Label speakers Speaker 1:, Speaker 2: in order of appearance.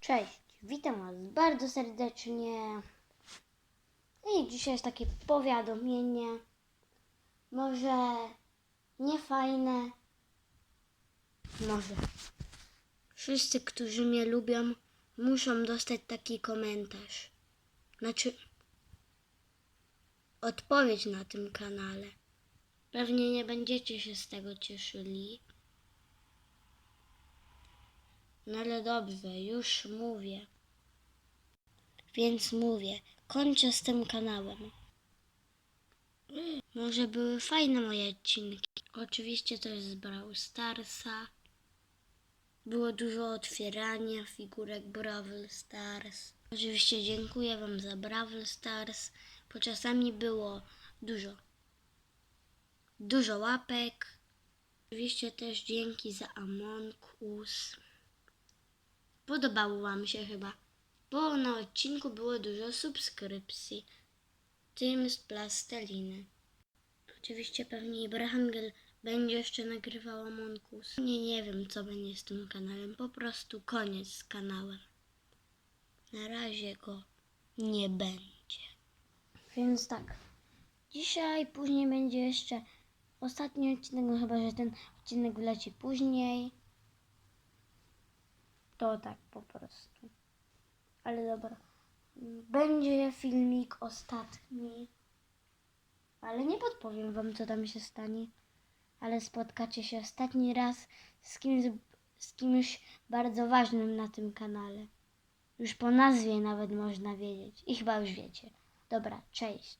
Speaker 1: Cześć, witam Was bardzo serdecznie. I dzisiaj jest takie powiadomienie. Może niefajne. Może. Wszyscy, którzy mnie lubią, muszą dostać taki komentarz. Znaczy, odpowiedź na tym kanale. Pewnie nie będziecie się z tego cieszyli. No ale dobrze, już mówię. Więc mówię, kończę z tym kanałem. Może były fajne moje odcinki. Oczywiście też z Brawl Starsa. Było dużo otwierania figurek Brawl Stars. Oczywiście dziękuję Wam za Brawl Stars, bo czasami było dużo. Dużo łapek. Oczywiście też dzięki za Among Us. Podobało Wam się chyba, bo na odcinku było dużo subskrypcji, tym z plasteliny. Oczywiście pewnie Ibrahangel będzie jeszcze nagrywał Among Us. Nie, nie wiem co będzie z tym kanałem, po prostu koniec z kanałem. Na razie go nie będzie. Więc tak, dzisiaj, później będzie jeszcze ostatni odcinek, no chyba, że ten odcinek wleci później. To tak po prostu. Ale dobra. Będzie filmik ostatni. Ale nie podpowiem wam, co tam się stanie. Ale spotkacie się ostatni raz z kimś, z kimś bardzo ważnym na tym kanale. Już po nazwie nawet można wiedzieć. I chyba już wiecie. Dobra, cześć.